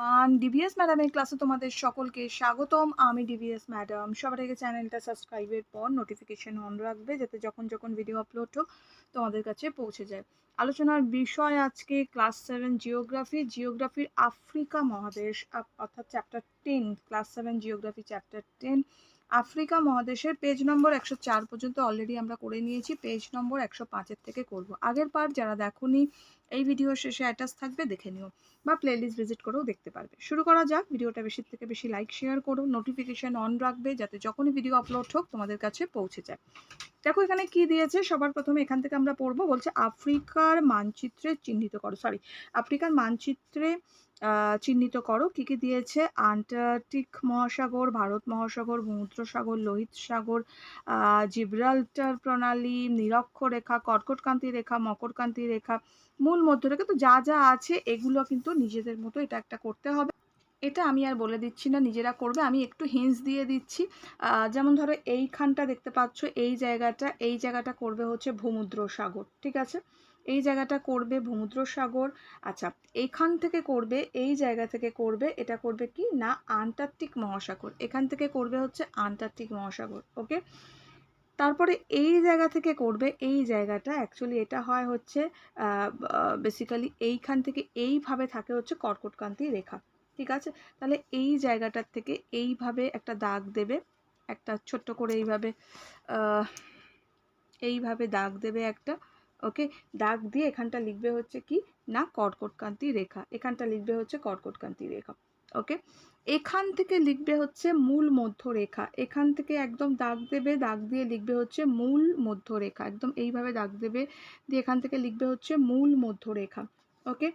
One DVS ম্যাডামের ক্লাসে তোমাদের সকলকে স্বাগতম। আমি ডিভিএস ম্যাডাম সবার আগে চ্যানেলটা সাবস্ক্রাইবের পর নোটিফিকেশন অন রাখবে, যাতে যখন যখন ভিডিও আপলোড হোক, তোমাদের কাছে পৌঁছে যায়। আলোচনার বিষয় আজকে ক্লাস সেভেন জিওগ্রাফি জিওগ্রাফির আফ্রিকা মহাদেশ অর্থাৎ chapter ten class seven geography chapter ten Africa মহাদেশের পেজ নম্বর একশো চার পর্যন্ত অলরেডি আমরা করে নিয়েছি। পেজ নম্বর একশো পাঁচের থেকে করব। আগের পার্ট যারা দেখোনি, এই ভিডিও শেষে অ্যাটাচ থাকবে, দেখে নিও বা প্লেলিস্ট ভিজিট করেও দেখতে পারবে। শুরু করা যাক। ভিডিওটা বেশি থেকে বেশি লাইক শেয়ার করো। নোটিফিকেশন অন রাখবে যাতে যখনই ভিডিও আপলোড হোক তোমাদের কাছে পৌঁছে যায়। দেখো এখানে কি দিয়েছে? সবার প্রথমে এখান থেকে আমরা পড়ব। বলছে, আফ্রিকার মানচিত্রে চিহ্নিত করো। সরি আফ্রিকার মানচিত্রে চিহ্নিত করো কি কি দিয়েছে? আন্টার্কটিক মহাসাগর, ভারত মহাসাগর সমুদ্র সাগর লোহিত সাগর জিব্রাল্টার প্রণালী, নিরক্ষরেখা কর্কটকান্তি রেখা মকরকান্তি রেখা, মূল মধ্যরেখা। তো যা যা আছে এগুলো কিন্তু নিজেদের মতো এটা একটা করতে হবে। এটা আমি আর বলে দিচ্ছি না, নিজেরা করবে। আমি একটু হিন্স দিয়ে দিচ্ছি। যেমন ধরো এইখানটা দেখতে পাচ্ছ, এই জায়গাটা এই জায়গাটা করবে হচ্ছে ভূমুদ্র সাগর ঠিক আছে? এই জায়গাটা করবে ভূমুদ্র সাগর আচ্ছা এইখান থেকে করবে, এই জায়গা থেকে করবে, এটা করবে কি? না, আন্টার্কটিক মহাসাগর। এখান থেকে করবে হচ্ছে আন্টার্কটিক মহাসাগর, ওকে? তারপরে এই জায়গা থেকে করবে, এই জায়গাটা অ্যাকচুয়ালি এটা হয় হচ্ছে বেসিক্যালি এইখান থেকে এইভাবে থাকে হচ্ছে কর্কটকান্তি রেখা, ঠিক আছে? তাহলে এই জায়গাটার থেকে এইভাবে একটা দাগ দেবে, একটা ছোট্ট করে এইভাবে এইভাবে দাগ দেবে একটা ওকে? দাগ দিয়ে এখানটা লিখবে হচ্ছে কি? না কর্কটকান্তি রেখা। এখানটা লিখবে হচ্ছে কর্কটকান্তি রেখা। ওকে? এখান থেকে লিখবে হচ্ছে মূল মধ্য রেখা এখান থেকে একদম দাগ দেবে, দাগ দিয়ে লিখবে হচ্ছে মূল মধ্য রেখা একদম এইভাবে দাগ দেবে দিয়ে এখান থেকে লিখবে হচ্ছে মূল মধ্য রেখা ওকে?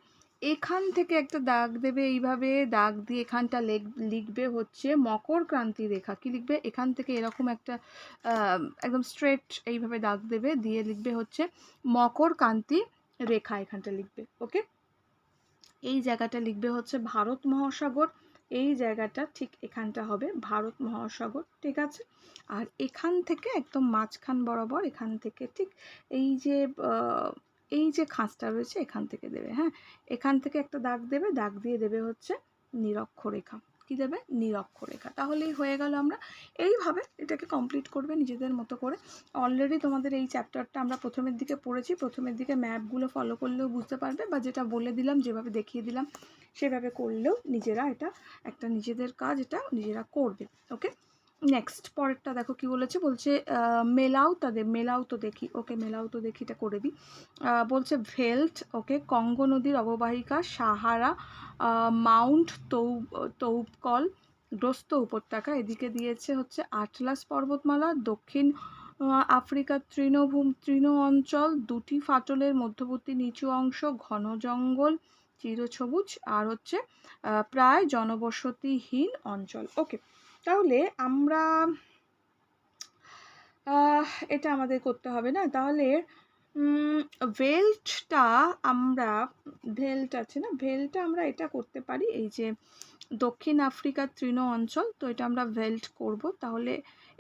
এখান থেকে একটা দাগ দেবে, এইভাবে দাগ দিয়ে এখানটা লেখ- লিখবে হচ্ছে মকর ক্রান্তি রেখা। কি লিখবে? এখান থেকে এরকম একটা একদম স্ট্রেট এইভাবে দাগ দেবে, দিয়ে লিখবে হচ্ছে মকর কান্তি রেখা এখানটা লিখবে ওকে এই জায়গাটা লিখবে হচ্ছে ভারত মহাসাগর, এই জায়গাটা ঠিক এখানটা হবে ভারত মহাসাগর, ঠিক আছে? আর এখান থেকে একদম মাঝখান বরাবর, এখান থেকে ঠিক এই যে এই যে খাঁজটা রয়েছে এখান থেকে দেবে হ্যাঁ? এখান থেকে একটা দাগ দেবে, দাগ দিয়ে দেবে হচ্ছে নিরক্ষরেখা। কি দেবে? নিরক্ষরেখা। তাহলেই হয়ে গেল আমরা। এইভাবে এটাকে কমপ্লিট করবে নিজেদের মতো করে। অলরেডি তোমাদের এই চ্যাপ্টারটা আমরা প্রথমের দিকে পড়েছি। প্রথমের দিকে ম্যাপগুলো ফলো করলেও বুঝতে পারবে বা যেটা বলে দিলাম, যেভাবে দেখিয়ে দিলাম, সেভাবে করলেও নিজেরা এটা একটা নিজেদের কাজ, এটা নিজেরা করবে। ওকে নেক্সট পরেরটা দেখো কি বলেছে? বলছে মেলাও তাদের মেলাও তো দেখি, ওকে মেলাও তো দেখি, এটা করে দিই। বলছে, ভেল্ট, ওকে, কঙ্গো নদীর অববাহিকা, সাহারা মাউন্ট তৌ, তৌবকল, গ্রস্ত উপত্যকা, এদিকে দিয়েছে হচ্ছে আটলাস পর্বতমালা, দক্ষিণ আফ্রিকার তৃণভূম, তৃণ অঞ্চল, দুটি ফাটলের মধ্যবর্তী নিচু অংশ, ঘন জঙ্গল, চিরসবুজ, আর হচ্ছে প্রায় জনবসতিহীন অঞ্চল। ওকে তাহলে আমরা এটা আমাদের করতে হবে না? তাহলে ভেল্টটা আমরা, ভেল্ট আছে না? ভেল্টটা আমরা এটা করতে পারি, এই যে দক্ষিণ আফ্রিকার তৃণ অঞ্চল, তো এটা আমরা ভেল্ট করব। তাহলে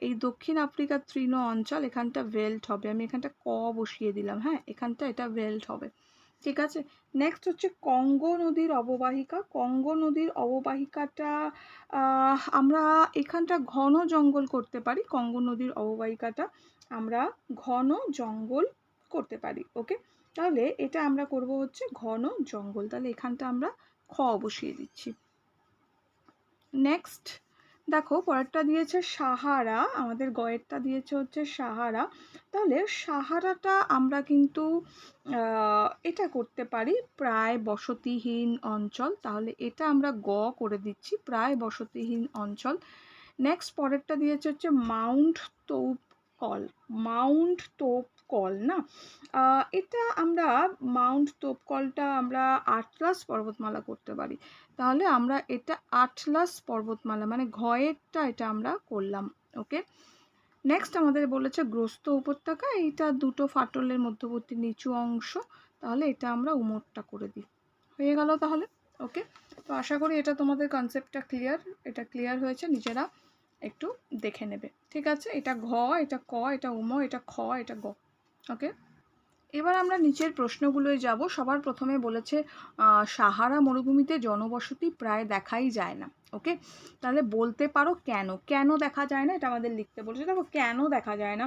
এই দক্ষিণ আফ্রিকার তৃণ অঞ্চল, এখানটা ভেল্ট হবে। আমি এখানটা ক বসিয়ে দিলাম হ্যাঁ? এখানটা এটা ভেল্ট হবে। ঠিক আছে? নেক্সট হচ্ছে কঙ্গো নদীর অববাহিকা। কঙ্গো নদীর অববাহিকাটা আমরা এখানটা ঘন জঙ্গল করতে পারি। কঙ্গো নদীর অববাহিকাটা আমরা ঘন জঙ্গল করতে পারি ওকে তাহলে এটা আমরা করব হচ্ছে ঘন জঙ্গল। তাহলে এখানটা আমরা খ বসিয়ে দিচ্ছি। নেক্সট দেখো পরেরটা দিয়েছে সাহারা, আমাদের গয়েরটা দিয়েছে হচ্ছে সাহারা। তাহলে সাহারাটা আমরা কিন্তু এটা করতে পারি প্রায় বসতিহীন অঞ্চল। তাহলে এটা আমরা গ করে দিচ্ছি, প্রায় বসতিহীন অঞ্চল। নেক্সট পরেরটা দিয়েছে হচ্ছে মাউন্ট তোপ কল মাউন্ট তোপ কল না এটা আমরা মাউন্ট তোপকলটা আমরা আটলাস পর্বতমালা করতে পারি। তাহলে আমরা এটা আটলাস পর্বতমালা মানে ঘয়েরটা এটা আমরা করলাম ওকে নেক্সট আমাদের বলেছে গ্রস্ত উপত্যকা, এইটা দুটো ফাটলের মধ্যবর্তী নিচু অংশ, তাহলে এটা আমরা উমরটা করে দিই। হয়ে গেল তাহলে ওকে তো আশা করি এটা তোমাদের কনসেপ্টটা ক্লিয়ার এটা ক্লিয়ার হয়েছে, নিজেরা একটু দেখে নেবে। ঠিক আছে? এটা ঘ, এটা ক, এটা উম, এটা খ, এটা গ ওকে এবার আমরা নিচের প্রশ্নগুলোয় যাব। সবার প্রথমে বলেছে সাহারা মরুভূমিতে জনবসতি প্রায় দেখাই যায় না। ওকে? তাহলে বলতে পারো কেন? কেন দেখা যায় না? এটা আমাদের লিখতে বলেছে। দেখো, কেন দেখা যায় না?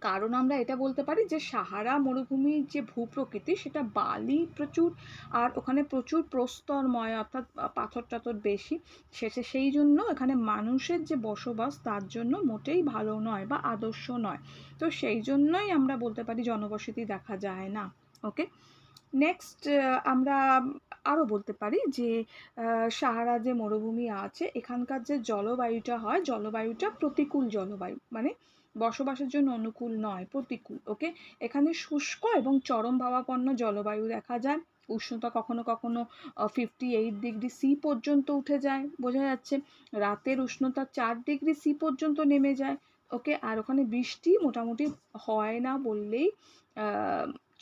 কারণ আমরা এটা বলতে পারি যে সাহারা মরুভূমির যে ভূপ্রকৃতি সেটা বালি প্রচুর আর ওখানে প্রচুর প্রস্তরময় অর্থাৎ পাথর টাথর বেশি। শেষে সেই জন্য এখানে মানুষের যে বসবাস তার জন্য মোটেই ভালো নয় বা আদর্শ নয়। তো সেই জন্যই আমরা বলতে পারি জনবসতি দেখা যায় না। ওকে নেক্সট আমরা আরও বলতে পারি যে সাহারা যে মরুভূমি আছে, এখানকার যে জলবায়ুটা হয়, জলবায়ুটা প্রতিকূল জলবায়ু। মানে বসবাসের জন্য অনুকূল নয়, প্রতিকূল ওকে এখানে শুষ্ক এবং চরম ভাবাপন্ন জলবায়ু দেখা যায়। উষ্ণতা কখনো কখনো ফিফটি এইট ডিগ্রি সি পর্যন্ত উঠে যায়, বোঝা যাচ্ছে। রাতের উষ্ণতা চার ডিগ্রি সি পর্যন্ত নেমে যায় ওকে আর ওখানে বৃষ্টি মোটামুটি হয় না বললেই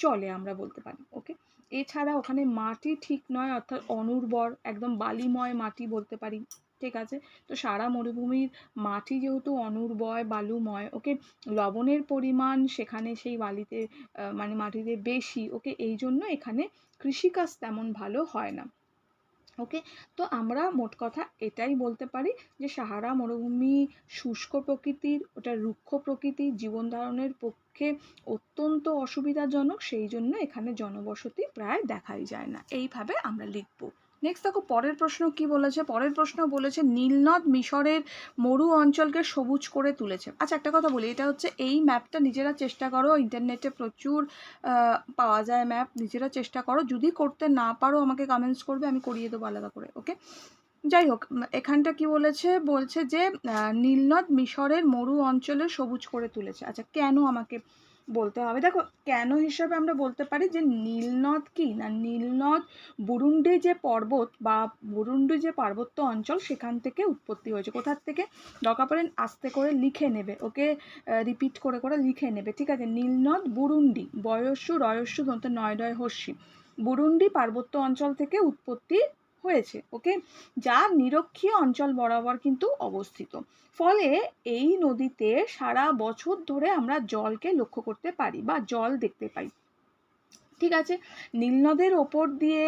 চলে আমরা বলতে পারি ওকে এছাড়া ওখানে মাটি ঠিক নয়, অর্থাৎ অনুর্বর, একদম বালিময় মাটি বলতে পারি। ঠিক আছে? তো সারা মরুভূমির মাটি যেহেতু অনুর্বর, বালুময়, ওকে লবণের পরিমাণ সেখানে সেই বালিতে মানে মাটিতে বেশি, ওকে এই জন্য এখানে কৃষিকাজ তেমন ভালো হয় না। ওকে? তো আমরা মোট কথা এটাই বলতে পারি যে সাহারা মরুভূমি শুষ্ক প্রকৃতির, ওটা রুক্ষ প্রকৃতির জীবন ধারণের পক্ষে অত্যন্ত অসুবিধাজনক, সেই জন্য এখানে জনবসতি প্রায় দেখাই যায় না। এইভাবে আমরা লিখব। নেক্সট দেখো, পরের প্রশ্ন কি বলেছে? পরের প্রশ্ন বলেছে, নীলনদ মিশরের মরু অঞ্চলকে সবুজ করে তুলেছে। আচ্ছা একটা কথা বলি, এটা হচ্ছে এই ম্যাপটা নিজেরা চেষ্টা করো ইন্টারনেটে প্রচুর পাওয়া যায় ম্যাপ নিজেরা চেষ্টা করো। যদি করতে না পারো, আমাকে কমেন্টস করবে, আমি করিয়ে দেবো আলাদা করে ওকে যাই হোক এখানটা কি বলেছে? বলছে যে নীলনদ মিশরের মরু অঞ্চলে সবুজ করে তুলেছে। আচ্ছা কেন আমাকে বলতে হবে। দেখো, কেন হিসাবে আমরা বলতে পারি যে নীলনদ কি? না, নীলনদ বুরুন্ডি যে পর্বত বা বুরুন্ডি যে পার্বত্য অঞ্চল, সেখান থেকে উৎপত্তি হয়েছে। কোথার থেকে? দরকার পড়ে আস্তে করে লিখে নেবে। ওকে রিপিট করে করে লিখে নেবে। ঠিক আছে? নীলনদ বুরুন্ডি, বয়স্য, রয়স্য, দন্ত নয় ডয় হস্যি। বুরুন্ডি পার্বত্য অঞ্চল থেকে উৎপত্তি হয়েছে ওকে? যা নিরক্ষীয় অঞ্চল বরাবর কিন্তু অবস্থিত। ফলে এই নদীতে সারা বছর ধরে আমরা জলকে লক্ষ্য করতে পারি বা জল দেখতে পাই। ঠিক আছে? নীলনদের ওপর দিয়ে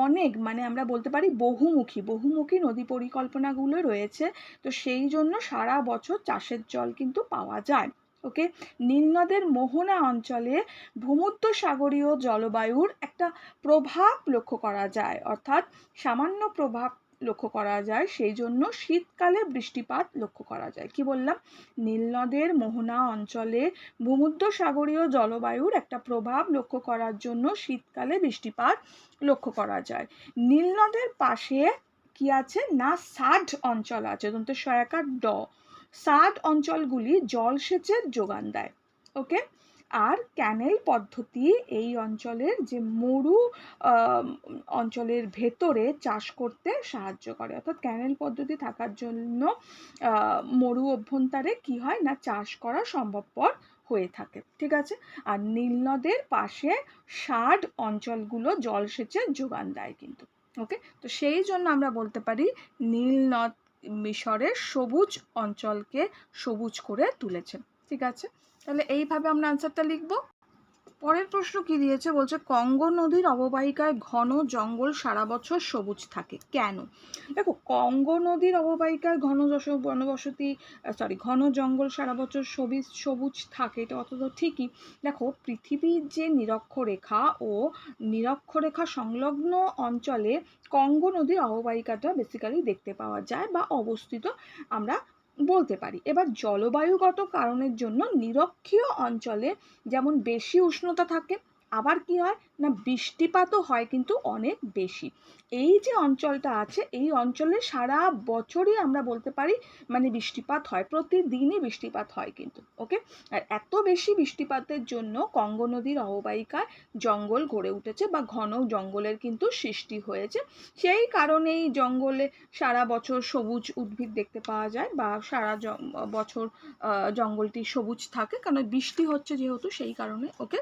অনেক মানে আমরা বলতে পারি বহুমুখী বহুমুখী নদী পরিকল্পনাগুলো রয়েছে। তো সেই জন্য সারা বছর চাষের জল কিন্তু পাওয়া যায়। ওকে? নীলনদের মোহনা অঞ্চলে ভূমধ্য সাগরীয় জলবায়ুর একটা প্রভাব লক্ষ্য করা যায়। অর্থাৎ সামান্য প্রভাব লক্ষ্য করা যায়, সেই জন্য শীতকালে বৃষ্টিপাত লক্ষ্য করা যায়। কি বললাম? নীলনদের মোহনা অঞ্চলে ভূমধ্য সাগরীয় জলবায়ুর একটা প্রভাব লক্ষ্য করার জন্য শীতকালে বৃষ্টিপাত লক্ষ্য করা যায়। নীলনদের পাশে কি আছে? না সাড অঞ্চল আছে দন্ত সয়াকার ড। সাড অঞ্চলগুলি জলসেচের যোগান দেয় ওকে আর ক্যানেল পদ্ধতি এই অঞ্চলের যে মরু অঞ্চলের ভেতরে চাষ করতে সাহায্য করে। অর্থাৎ ক্যানেল পদ্ধতি থাকার জন্য মরু অভ্যন্তরে কি হয় না, চাষ করা সম্ভবপর হয়ে থাকে, ঠিক আছে? আর নীলনদের পাশে ষাট অঞ্চলগুলো জলসেচের যোগান দেয় কিন্তু ওকে তো সেই জন্য আমরা বলতে পারি নীলনদ মিশরের সবুজ অঞ্চলকে সবুজ করে তুলেছে। ঠিক আছে? তাহলে এইভাবে আমরা আনসারটা লিখব। পরের প্রশ্ন কি দিয়েছে? বলছে, কঙ্গো নদীর অববাহিকায় ঘন জঙ্গল সারা বছর সবুজ থাকে। কেন? দেখো, কঙ্গো নদীর অববাহিকায় ঘন বনবসতি সরি ঘন জঙ্গল সারা বছর সবুজ সবুজ থাকে, এটা অত ঠিকই। দেখো, পৃথিবীর যে নিরক্ষরেখা ও নিরক্ষরেখা সংলগ্ন অঞ্চলে কঙ্গো নদীর অববাহিকাটা বেসিক্যালি দেখতে পাওয়া যায় বা অবস্থিত আমরা বলতে পারি। এবার জলবায়ুগত কারণের জন্য নিরক্ষীয় অঞ্চলে যেমন বেশি উষ্ণতা থাকে আবার কি হয়? না, বৃষ্টিপাতও হয় কিন্তু অনেক বেশি। এই যে অঞ্চলটা আছে, এই অঞ্চলে সারা বছরই আমরা বলতে পারি মানে বৃষ্টিপাত হয়, প্রতিদিনই বৃষ্টিপাত হয় কিন্তু, ওকে? আর এত বেশি বৃষ্টিপাতের জন্য কঙ্গো নদীর অববাহিকায় জঙ্গল গড়ে উঠেছে বা ঘন জঙ্গলের কিন্তু সৃষ্টি হয়েছে। সেই কারণেই জঙ্গলে সারা বছর সবুজ উদ্ভিদ দেখতে পাওয়া যায় বা সারা বছর জঙ্গলটি সবুজ থাকে, কারণ বৃষ্টি হচ্ছে যেহেতু সেই কারণে, ওকে?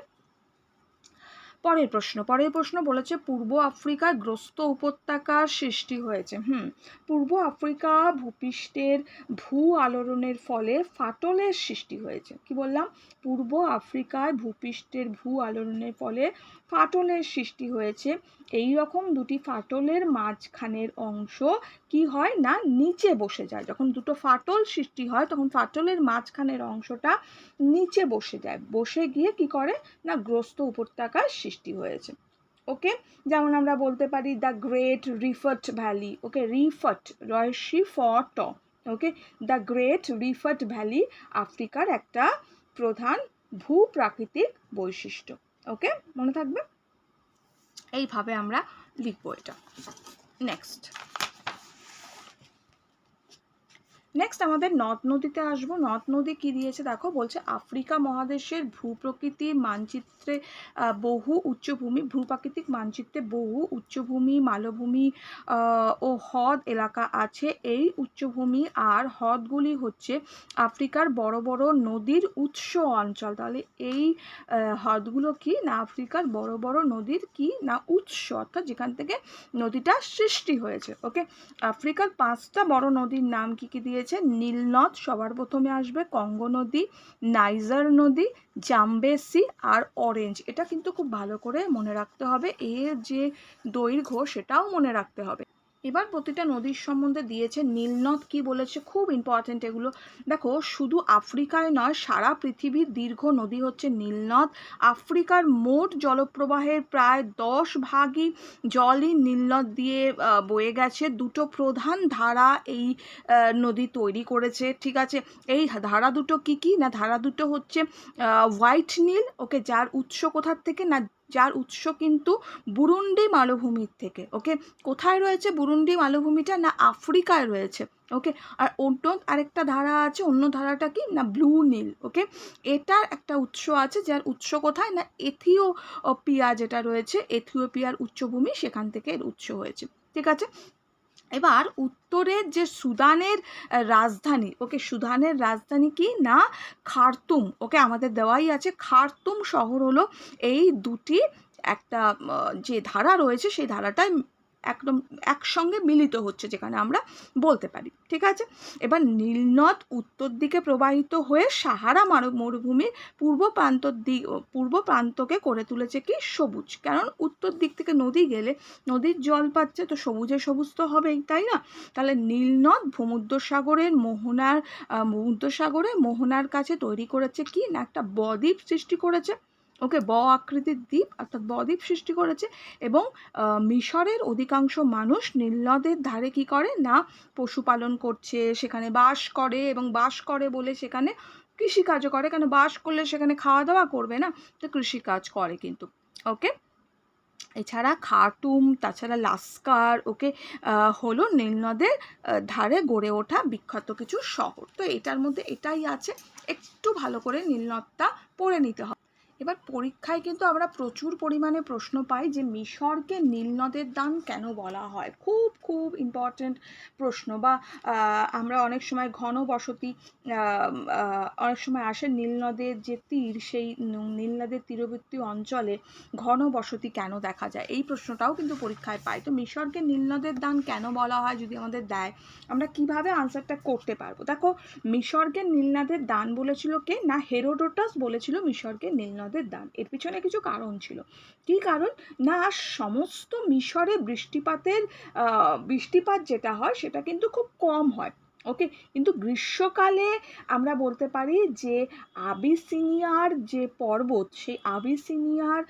পরের প্রশ্ন পরের প্রশ্ন বলেছে পূর্ব আফ্রিকায় গ্রস্ত উপত্যকা সৃষ্টি হয়েছে। হুম, পূর্ব আফ্রিকা ভূপৃষ্ঠের ভূ আলোড়নের ফলে ফাটলের সৃষ্টি হয়েছে। কি বললাম? পূর্ব আফ্রিকায় ভূপৃষ্ঠের ভূ আলোড়নের ফলে ফাটলের সৃষ্টি হয়েছে। এই রকম দুটি ফাটলের মাঝখানের অংশ কি হয় না, নিচে বসে যায়। যখন দুটো ফাটল সৃষ্টি হয়, তখন ফাটলের মাঝখানের অংশটা নিচে বসে যায়। বসে গিয়ে কি করে না, গ্রস্ত উপত্যকার সৃষ্টি হয়েছে। ওকে? যেমন আমরা বলতে পারি the great rift valley. Okay? Rift, রয়সি ফট। Okay? The great rift valley আফ্রিকার একটা প্রধান ভূপ্রাকৃতিক বৈশিষ্ট্য। ওকে মনে থাকবে? এইভাবে আমরা লিখব এটা। নেক্সট নেক্সট আমাদের নদ নদীতে আসব। নদ নদী কি দিয়েছে দেখো, বলছে আফ্রিকা মহাদেশের ভূপ্রকৃতির মানচিত্রে বহু উচ্চভূমি, ভূপ্রাকৃতিক মানচিত্রে বহু উচ্চভূমি, মালভূমি ও হ্রদ এলাকা আছে। এই উচ্চভূমি আর হ্রদগুলি হচ্ছে আফ্রিকার বড় বড় নদীর উৎস অঞ্চল। তাহলে এই হ্রদগুলো কি না আফ্রিকার বড় বড় নদীর কি না উৎস? অর্থাৎ যেখান থেকে নদীটা সৃষ্টি হয়েছে। ওকে আফ্রিকার পাঁচটা বড় নদীর নাম কি কি দিয়েছে নীলনদ সবার প্রথমে আসবে। কঙ্গো নদী, নাইজার নদী জাম্বেসি আর অরেঞ্জ। এটা কিন্তু খুব ভালো করে মনে রাখতে হবে। এর যে দৈর্ঘ্য সেটাও মনে রাখতে হবে। এবার প্রতিটা নদীর সম্বন্ধে দিয়েছে নীলনদ কি বলেছে, খুব ইম্পর্টেন্ট এগুলো। দেখো, শুধু আফ্রিকায় নয়, সারা পৃথিবীর দীর্ঘ নদী হচ্ছে নীলনদ। আফ্রিকার মোট জলপ্রবাহের প্রায় দশ ভাগই জলই নীলনদ দিয়ে বয়ে গেছে। দুটো প্রধান ধারা এই নদী তৈরি করেছে, ঠিক আছে? এই ধারা দুটো কি কি? না, ধারা দুটো হচ্ছে হোয়াইট নীল, ওকে, যার উৎস কোথার থেকে? না যার উৎস কিন্তু বুরুন্ডি মালভূমির থেকে ওকে কোথায় রয়েছে বুরুন্ডি মালভূমিটা? না আফ্রিকায় রয়েছে ওকে আর অন্য আরেকটা ধারা আছে, অন্য ধারাটা কি? না ব্লু নীল ওকে এটার একটা উৎস আছে, যার উৎস কোথায়? না এথিওপিয়া যেটা রয়েছে, এথিওপিয়ার উচ্চভূমি সেখান থেকে এর উৎস হয়েছে, ঠিক আছে? এবার উত্তরের যে সুদানের রাজধানী, ওকে সুদানের রাজধানী কি না? খারতুম, ওকে আমাদের দেওয়াই আছে। খারতুম শহর হলো এই দুটি একটা যে ধারা রয়েছে, সেই ধারাটাই একদম একসঙ্গে মিলিত হচ্ছে যেখানে আমরা বলতে পারি, ঠিক আছে? এবার নীলনদ উত্তর দিকে প্রবাহিত হয়ে সাহারা মারু, মরুভূমির পূর্ব প্রান্ত দিক পূর্ব প্রান্তকে করে তুলেছে কি? সবুজ। কারণ উত্তর দিক থেকে নদী গেলে নদীর জল পাচ্ছে, তো সবুজে সবুজ তো হবেই, তাই না? তাহলে নীলনদ ভূমধ্যসাগরের মোহনার ভূমধ্যসাগরে মোহনার কাছে তৈরি করেছে কি? না, একটা বদ্বীপ সৃষ্টি করেছে। ওকে, ব আকৃতির দ্বীপ অর্থাৎ বদ্বীপ সৃষ্টি করেছে এবং মিশরের অধিকাংশ মানুষ নীলনদের ধারে কি করে? না, পশুপালন করছে, সেখানে বাস করে এবং বাস করে বলে সেখানে কৃষিকাজও করে। কেন? বাস করলে সেখানে খাওয়া দাওয়া করবে না? তো কৃষিকাজ করে কিন্তু। ওকে? এছাড়া খাটুম, তাছাড়া লাস্কার, ওকে হলো নীলনদের ধারে গড়ে ওঠা বিখ্যাত কিছু শহর। তো এটার মধ্যে এটাই আছে। একটু ভালো করে নীলনদটা পড়ে নিতে হবে। এবার পরীক্ষায় কিন্তু আমরা প্রচুর পরিমাণে প্রশ্ন পাই যে মিশরকে নীলনদের দান কেন বলা হয়? খুব খুব ইম্পর্ট্যান্ট প্রশ্ন বা আমরা অনেক সময় ঘনবসতি আহ, আহ, অনেক সময় আসে নীলনদের যে তীর সেই নীলনদের তীরবর্তী অঞ্চলে ঘন বসতি কেন দেখা যায়? এই প্রশ্নটাও কিন্তু পরীক্ষায় পাই। তো মিশরকে নীলনদের দান কেন বলা হয় যদি আমাদের দেয়? আমরা কীভাবে আনসারটা করতে পারব? দেখো মিশরকে নীলনদের দান বলেছিল কে? না হেরোডোটাস বলেছিল মিশরকে নীলনদের দান এর পিছনে কিছু কারণ ছিল। কি কারণ? না, সমস্ত মিশরে বৃষ্টিপাতের বৃষ্টিপাত যেটা হয়, সেটা কিন্তু খুব কম হয়। ওকে কিন্তু গ্রীষ্মকালে আমরা বলতে পারি যে আবিসিনিয়ার যে পর্বত, সেই আবিসিনিয়ার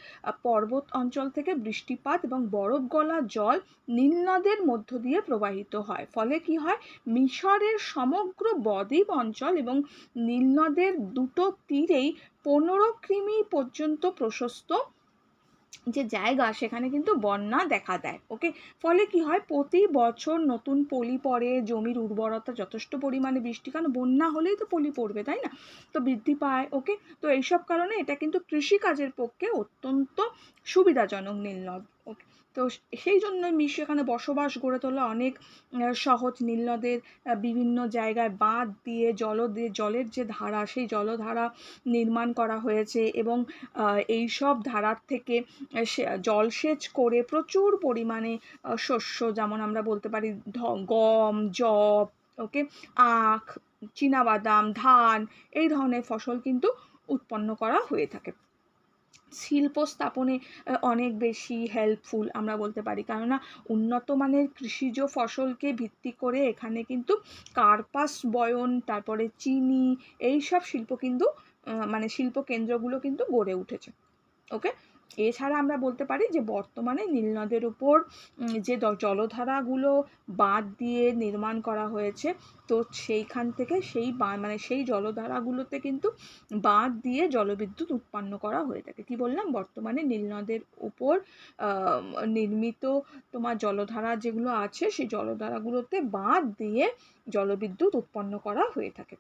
পর্বত অঞ্চল থেকে বৃষ্টিপাত এবং বরফ গলা জল নীলনদের মধ্য দিয়ে প্রবাহিত হয়। ফলে কি হয়? মিশরের সমগ্র বদ্বীপ অঞ্চল এবং নীলনদের দুটো তীরেই পনেরো কিমি পর্যন্ত প্রশস্ত যে জায়গা সেখানে কিন্তু বন্যা দেখা দেয় ওকে ফলে কি হয়? প্রতি বছর নতুন পলি পড়ে, জমির উর্বরতা যথেষ্ট পরিমাণে বৃষ্টি, কারণ বন্যা হলেই তো পলি পড়বে, তাই না? তো বৃদ্ধি পায় ওকে তো এইসব কারণে এটা কিন্তু কৃষিকাজের পক্ষে অত্যন্ত সুবিধাজনক ওকে তো সেই জন্যই মিশর এখানে বসবাস গড়ে তোলা অনেক সহজ নীলনদের বিভিন্ন জায়গায় বাঁধ দিয়ে, জল দিয়ে, জলের যে ধারা, সেই জলধারা নির্মাণ করা হয়েছে এবং এই সব ধারার থেকে জলসেচ করে প্রচুর পরিমাণে শস্য যেমন আমরা বলতে পারি গম জব ওকে আখ, চীনাবাদাম, ধান, এই ধরনের ফসল কিন্তু উৎপন্ন করা হয়ে থাকে। শিল্প স্থাপনে অনেক বেশি হেল্পফুল আমরা বলতে পারি। কেননা উন্নত মানের কৃষিজ ফসলকে ভিত্তি করে এখানে কিন্তু কার্পাস বয়ন, তারপরে চিনি এই সব শিল্প কিন্তু মানে শিল্প কেন্দ্রগুলো কিন্তু গড়ে উঠেছে। ওকে এছাড়া আমরা বলতে পারি যে বর্তমানে নীলনদের উপর যে জলধারাগুলো বাঁধ দিয়ে নির্মাণ করা হয়েছে, তো সেইখান থেকে সেই মানে সেই জলধারাগুলোতে কিন্তু বাঁধ দিয়ে জলবিদ্যুৎ উৎপন্ন করা হয়ে থাকে। কি বললাম? বর্তমানে নীলনদের উপর নির্মিত তোমার জলধারা যেগুলো আছে, সেই জলধারাগুলোতে বাঁধ দিয়ে জলবিদ্যুৎ উৎপন্ন করা হয়ে থাকে।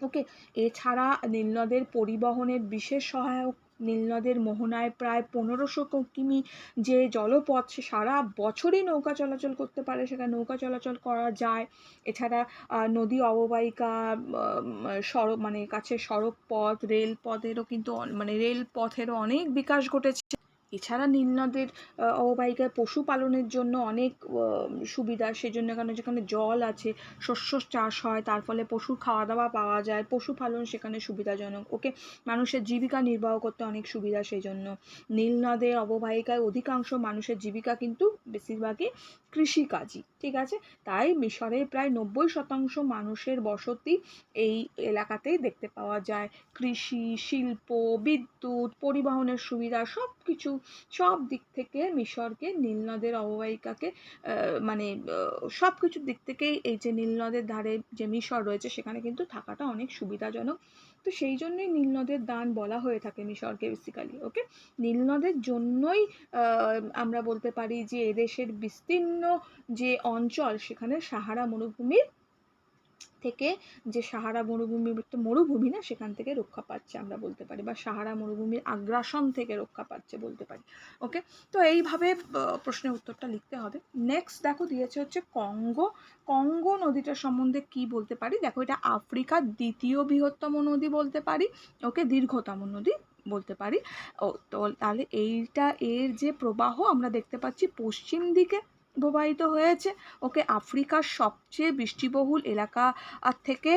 ওকে, এছাড়া নীলনদের পরিবহনের বিশেষ সহায়ক নীলনদের মোহনায় প্রায় পনেরোশো কিমি যে জলপথ, সে সারা বছরই নৌকা চলাচল করতে পারে। সেখানে নৌকা চলাচল করা যায়। এছাড়া নদী অববাহিকা সড়ক মানে কাছে সড়ক পথ, রেল পথেরও কিন্তু মানে রেলপথেরও অনেক বিকাশ ঘটেছে। এছাড়া নীলনদের আহ, অববাহিকায় পশুপালনের জন্য অনেক সুবিধা সেজন্য এখানে যেখানে জল আছে শস্য চাষ হয় তার ফলে পশুর খাওয়া দাওয়া পাওয়া যায় পশুপালন সেখানে সুবিধাজনক। ওকে মানুষের জীবিকা নির্বাহ করতে অনেক সুবিধা সেই জন্য নীলনদের অববাহিকায় অধিকাংশ মানুষের জীবিকা কিন্তু বেশিরভাগই কৃষিকাজই ঠিক আছে? তাই মিশরের প্রায় নব্বই শতাংশ মানুষের বসতি এই এলাকাতেই দেখতে পাওয়া যায়। কৃষি শিল্প বিদ্যুৎ পরিবহনের সুবিধা সব কিছু সব দিক থেকে মিশরকে নীলনদের অববাহিকাকে মানে সব কিছুর দিক থেকেই এই যে নীলনদের ধারে যে মিশর রয়েছে, সেখানে কিন্তু থাকাটা অনেক সুবিধাজনক। তো সেই জন্যই নীলনদের দান বলা হয়ে থাকে মিশরকে বেসিক্যালি ওকে নীলনদের জন্যই আমরা বলতে পারি যে এদেশের বিস্তীর্ণ যে অঞ্চল, সেখানে সাহারা মরুভূমির থেকে যে সাহারা মরুভূমি একটা মরুভূমি না, সেখান থেকে রক্ষা পাচ্ছে আমরা বলতে পারি, বা সাহারা মরুভূমির আগ্রাসন থেকে রক্ষা পাচ্ছে বলতে পারি। ওকে তো এইভাবে প্রশ্নের উত্তরটা লিখতে হবে। নেক্সট দেখো দিয়েছে হচ্ছে কঙ্গো। কঙ্গো নদীটা সম্বন্ধে কি বলতে পারি? দেখো এটা আফ্রিকার দ্বিতীয় বৃহত্তম নদী বলতে পারি। ওকে দীর্ঘতম নদী বলতে পারি। ও, তো তাহলে এইটা এর যে প্রবাহ আমরা দেখতে পাচ্ছি পশ্চিম দিকে। প্রবাহিত হয়েছে। ওকে আফ্রিকার সবচেয়ে বৃষ্টিবহুল এলাকা থেকে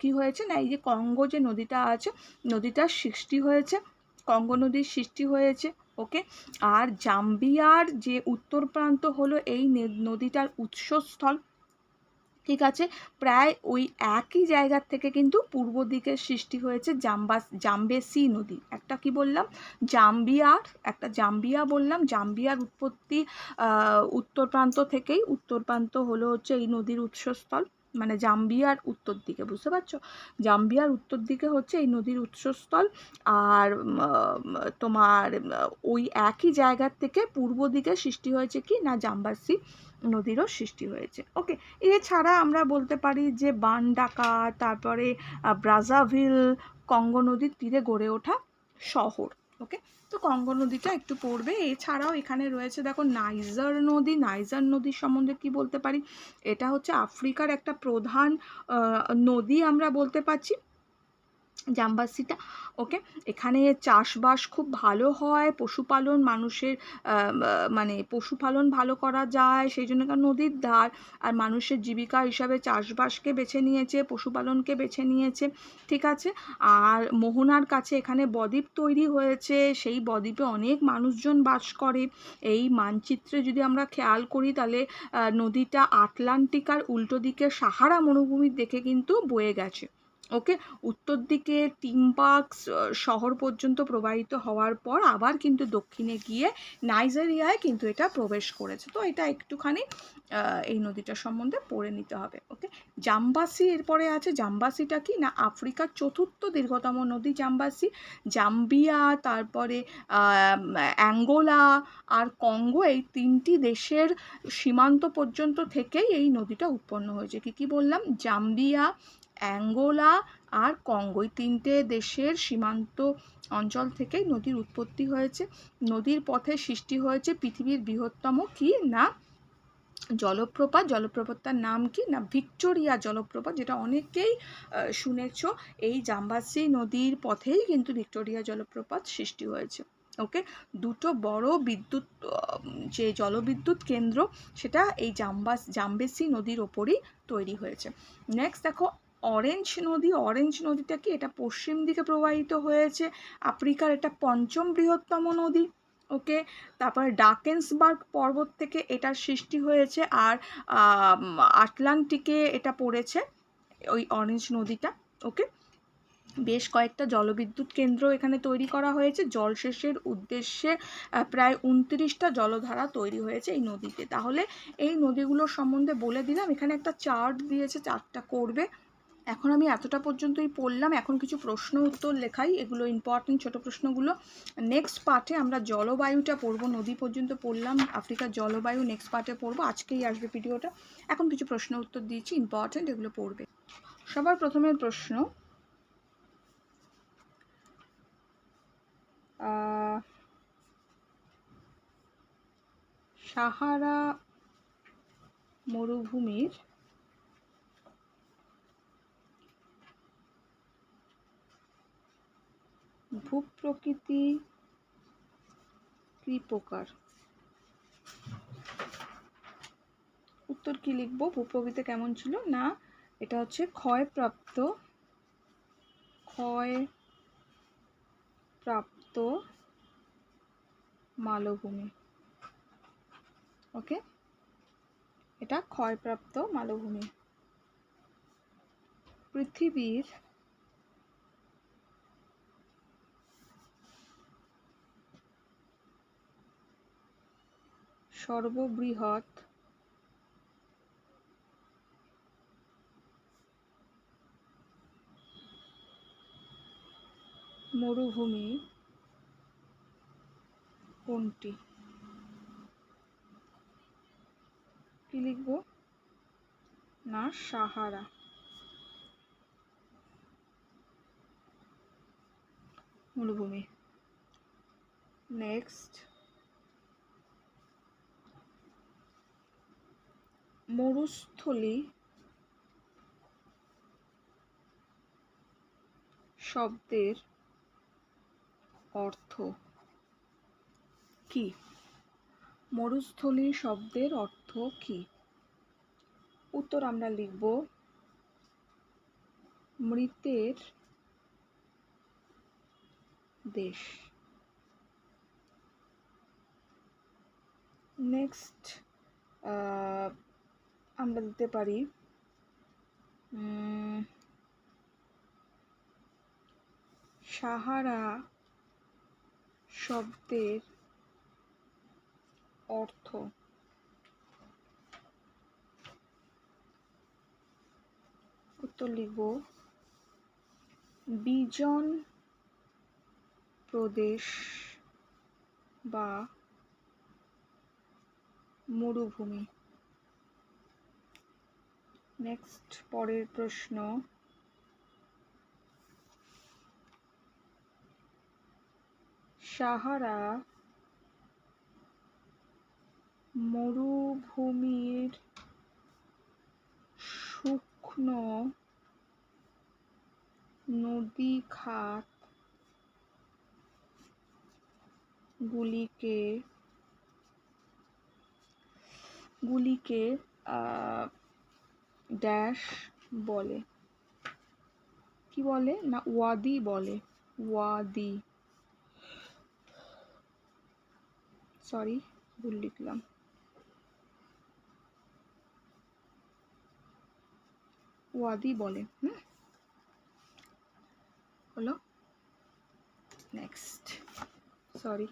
কি হয়েছে না, এই যে কঙ্গো যে নদীটা আছে নদীটার সৃষ্টি হয়েছে, কঙ্গো নদীর সৃষ্টি হয়েছে, ওকে। আর জাম্বিয়ার যে উত্তর প্রান্ত হলো এই নদীটার উৎসস্থল ঠিক আছে? প্রায় ওই একই জায়গার থেকে কিন্তু পূর্ব দিকে সৃষ্টি হয়েছে জাম্বাস জাম্বেসি নদী। একটা কি বললাম? জাম্বিয়ার, একটা জাম্বিয়া বললাম। জাম্বিয়ার উৎপত্তি উত্তর প্রান্ত থেকেই। উত্তর প্রান্ত হলো হচ্ছে এই নদীর উৎসস্থল। মানে জাম্বিয়ার উত্তর দিকে, বুঝতে পারছ? জাম্বিয়ার উত্তর দিকে হচ্ছে এই নদীর উৎসস্থল আর তোমার ওই একই জায়গার থেকে পূর্ব দিকে সৃষ্টি হয়েছে কি না জাম্বাসি নদীরও সৃষ্টি হয়েছে। ওকে এছাড়া আমরা বলতে পারি যে বানডাকা তারপরে ব্রাজাভিল, কঙ্গো নদীর তীরে গড়ে ওঠা শহর। ওকে? তো কঙ্গো নদীটা একটু পড়বে। এছাড়াও এখানে রয়েছে, দেখো, নাইজার নদী। নাইজার নদীর সম্বন্ধে কি বলতে পারি? এটা হচ্ছে আফ্রিকার একটা প্রধান নদী আমরা বলতে পারছি। জাম্বাসিটা ওকে? এখানে চাষবাস খুব ভালো হয়, পশুপালন মানুষের মানে পশুপালন ভালো করা যায়, সেই জন্য কারণ নদীর ধার, আর মানুষের জীবিকা হিসাবে চাষবাসকে বেছে নিয়েছে, পশুপালনকে বেছে নিয়েছে, ঠিক আছে? আর মোহনার কাছে এখানে বদ্বীপ তৈরি হয়েছে, সেই বদ্বীপে অনেক মানুষজন বাস করে। এই মানচিত্রে যদি আমরা খেয়াল করি, তাহলে নদীটা আটলান্টিকার উল্টো দিকে সাহারা মরুভূমির দেখে কিন্তু বয়ে গেছে। ওকে? উত্তর দিকে টিম্পাক্স শহর পর্যন্ত প্রবাহিত হওয়ার পর আবার কিন্তু দক্ষিণে গিয়ে নাইজেরিয়ায় কিন্তু এটা প্রবেশ করেছে। তো এটা একটুখানি এই নদীটা সম্বন্ধে পড়ে নিতে হবে, ওকে? জাম্বাসি এরপরে আছে, জাম্বাসিটা কি না আফ্রিকার চতুর্থ দীর্ঘতম নদী জাম্বাসি। জাম্বিয়া, তারপরে অ্যাঙ্গোলা আর কঙ্গো এই তিনটি দেশের সীমান্ত পর্যন্ত থেকেই এই নদীটা উৎপন্ন হয়েছে। কি কি বললাম? জাম্বিয়া অ্যাঙ্গোলা আর কঙ্গো এই তিনটে দেশের সীমান্ত অঞ্চল থেকেই নদীর উৎপত্তি হয়েছে। নদীর পথে সৃষ্টি হয়েছে পৃথিবীর বৃহত্তম কি না জলপ্রপাত? জলপ্রপাতটার নাম কি না ভিক্টোরিয়া জলপ্রপাত? যেটা অনেকেই শুনেছ, এই জাম্বাসি নদীর পথেই কিন্তু ভিক্টোরিয়া জলপ্রপাত সৃষ্টি হয়েছে। ওকে? দুটো বড় বিদ্যুৎ যে জলবিদ্যুৎ কেন্দ্র, সেটা এই জাম্বাস, জাম্বেসি নদীর ওপরই তৈরি হয়েছে। নেক্সট দেখো অরেঞ্জ নদী অরেঞ্জ নদীটা কি? এটা পশ্চিম দিকে প্রবাহিত হয়েছে। আফ্রিকার এটা পঞ্চম বৃহত্তম নদী ওকে তারপর ডাকেন্সবার্গ পর্বত থেকে এটার সৃষ্টি হয়েছে আর আটলান্টিকে এটা পড়েছে ওই অরেঞ্জ নদীটা ওকে বেশ কয়েকটা জলবিদ্যুৎ কেন্দ্র এখানে তৈরি করা হয়েছে। জলসেচের উদ্দেশ্যে প্রায় উনত্রিশটা জলধারা তৈরি হয়েছে এই নদীতে। তাহলে এই নদীগুলোর সম্বন্ধে বলে দিলাম। এখানে একটা চার্ট দিয়েছে চার্টটা করবে। এখন আমি এতটা পর্যন্তই পড়লাম। এখন কিছু প্রশ্ন উত্তর লেখাই। এগুলো ইম্পর্টেন্ট ছোট প্রশ্নগুলো। নেক্সট পার্টে আমরা জলবায়ুটা পড়ব। নদী পর্যন্ত পড়লাম। আফ্রিকার জলবায়ু নেক্সট পার্টে পড়ব। আজকেই আসবে ভিডিওটা এখন কিছু প্রশ্ন উত্তর দিয়েছি। ইম্পর্টেন্ট এগুলো পড়বে। সবার প্রথমের প্রশ্ন সাহারা মরুভূমির ভূপ্রকৃতি কি প্রকার উত্তর কি লিখব? ভূপ্রকৃতি কেমন ছিল? না, এটা হচ্ছে ক্ষয়প্রাপ্ত ক্ষয় প্রাপ্ত মালভূমি। ওকে? এটা ক্ষয়প্রাপ্ত মালভূমি। পৃথিবীর সর্ববৃহৎ। মরুভূমি কোনটি? কি লিখব? না সাহারা। মরুভূমি। নেক্সট। মরুস্থলী শব্দের অর্থ কি? মরুস্থলী শব্দের অর্থ কি? উত্তর আমরা লিখব মৃতের দেশ। নেক্সট আমরা দিতে পারি। সাহারা শব্দের অর্থ। উত্তর লিখব বিজন প্রদেশ বা মরুভূমি। নেক্সট পরের প্রশ্ন। সাহারা মরুভূমির শুকনো নদী খাত গুলিকে গুলিকে ড্যাশ বলে। কি বলে? না, ওয়াদি বলে। ওয়াদি। সরি ভুল লিখলাম। ওয়াদি বলে, হুম? হলো? নেক্সট সরি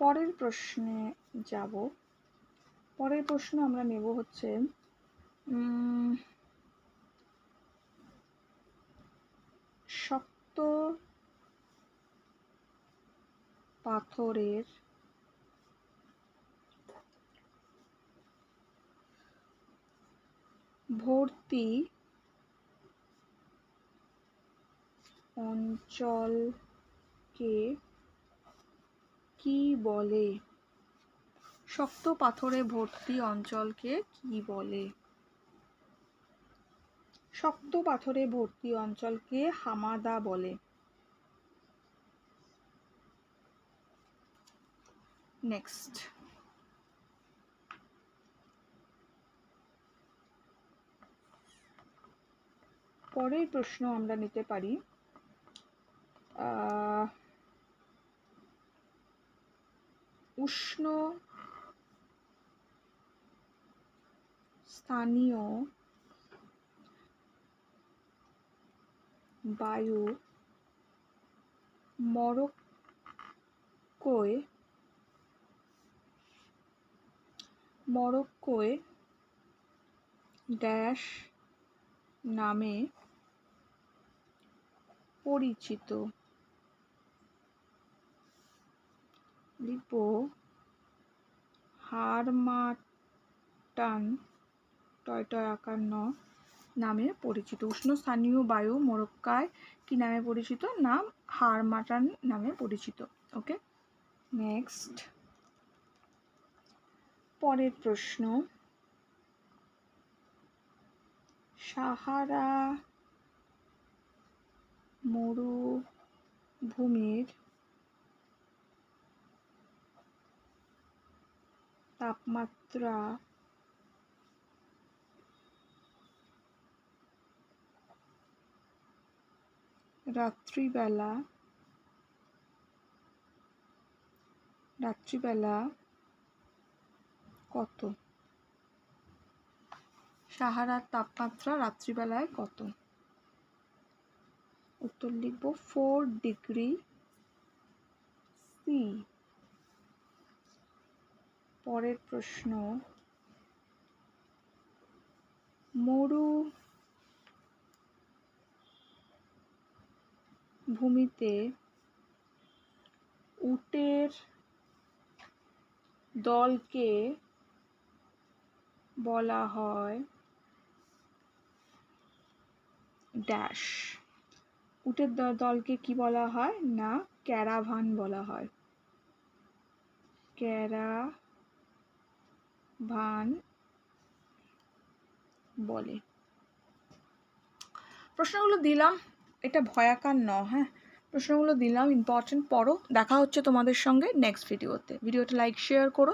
পরের প্রশ্নে যাব। পরের প্রশ্ন আমরা নেব হচ্ছে শক্ত পাথরের ভর্তি অঞ্চলকে কি বলে? শক্ত পাথরে ভর্তি অঞ্চলকে কি বলে? শক্ত পাথরে ভর্তি অঞ্চলকে হামাদা বলে। নেক্সট। পরের প্রশ্ন আমরা নিতে পারি। উষ্ণ স্থানীয় বায়ু মরক্কোয় মরক্কোয় ড্যাশ নামে পরিচিত। লিপো হারমাটান টয় টয় আকার ন নামে পরিচিত। উষ্ণ স্থানীয় বায়ু মরক্কায় কি নামে পরিচিত? নাম হারমাটান নামে পরিচিত। Okay, next. পরের প্রশ্ন। সাহারা মরুভূমির তাপমাত্রা রাত্রিবেলা রাত্রিবেলা কত? সাহারার তাপমাত্রা রাত্রিবেলায় কত? উত্তর লিখব ফোর ডিগ্রি সি পরের প্রশ্ন, মরু ভূমিতে উটের দলকে বলা হয় ড্যাশ। উটের দলকে কি বলা হয়? না, ক্যারাভান বলা হয়। ক্যারাভান বলে। প্রশ্নগুলো দিলাম, এটা ভয়াকার ন হ্যাঁ? প্রশ্নগুলো দিলাম ইম্পর্টেন্ট পড়ো। দেখা হচ্ছে তোমাদের সঙ্গে নেক্সট ভিডিওতে ভিডিওটা লাইক শেয়ার করো।